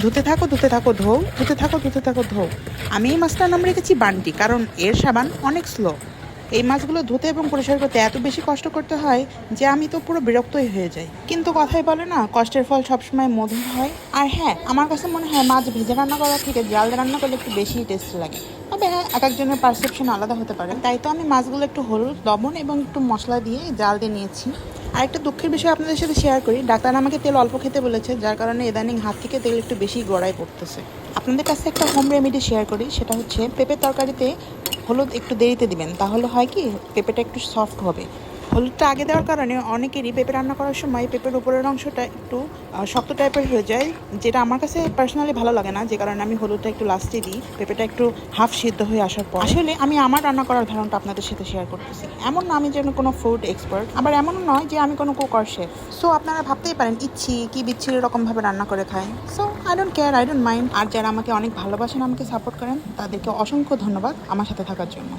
ধুতে থাকো ধুতে থাকো ধো ধুতে থাকো ধুতে থাকো ধো আমি এই মাছটার নাম রেখেছি বান্টি, কারণ এর সাবান অনেক স্লো। এই মাছগুলো ধুতে এবং পরিষ্কার করতে এত বেশি কষ্ট করতে হয় যে আমি তো পুরো বিরক্তই হয়ে যাই। কিন্তু কথাই বলে না, কষ্টের ফল সবসময় মধুর হয়। আর হ্যাঁ আমার কাছে মনে হয় মাছ ভেজে রান্না করার থেকে জাল রান্না করলে একটু বেশি টেস্ট লাগে। তবে হ্যাঁ এক একজনের পারসেপশন আলাদা হতে পারে। তাই তো আমি মাছগুলো একটু হলুদ, লবণ এবং একটু মশলা দিয়ে জাল দিয়ে নিয়েছি। আর একটা দুঃখের বিষয় আপনাদের সাথে শেয়ার করি। ডাক্তার আমাকে তেল অল্প খেতে বলেছে, যার কারণে ইদানিং হাত থেকে তেল একটু বেশি গড়ায় পড়তেছে। আপনাদের কাছে একটা হোম রেমেডি শেয়ার করি, সেটা হচ্ছে, পেঁপের তরকারিতে হলুদ একটু দেরিতে দিবেন, তাহলে হয় কি, পেঁপেটা একটু সফট হবে। হলুদটা আগে দেওয়ার কারণে অনেকেরই পেঁপে রান্না করার সময় পেঁপের উপরের অংশটা একটু শক্ত টাইপের হয়ে যায়, যেটা আমার কাছে পার্সোনালি ভালো লাগে না, যে কারণে আমি হলুদটা একটু লাস্টে দিই, পেঁপেটা একটু হাফ সিদ্ধ হয়ে আসার পর। আসলে আমি আমার রান্না করার ধারণটা আপনাদের সাথে শেয়ার করতেছি। এমন না আমি যেন কোনো ফুড এক্সপার্ট আবার এমনও নয় যে আমি কোনো কুকার শেফ সো আপনারা ভাবতেই পারেন, ইচ্ছি কি বিচ্ছিরি রকমভাবে রান্না করে খায়। So I don't care I don't mind আর যারা আমাকে অনেক ভালোবাসেন, আমাকে সাপোর্ট করেন, তাদেরকে অসংখ্য ধন্যবাদ আমার সাথে থাকার জন্য।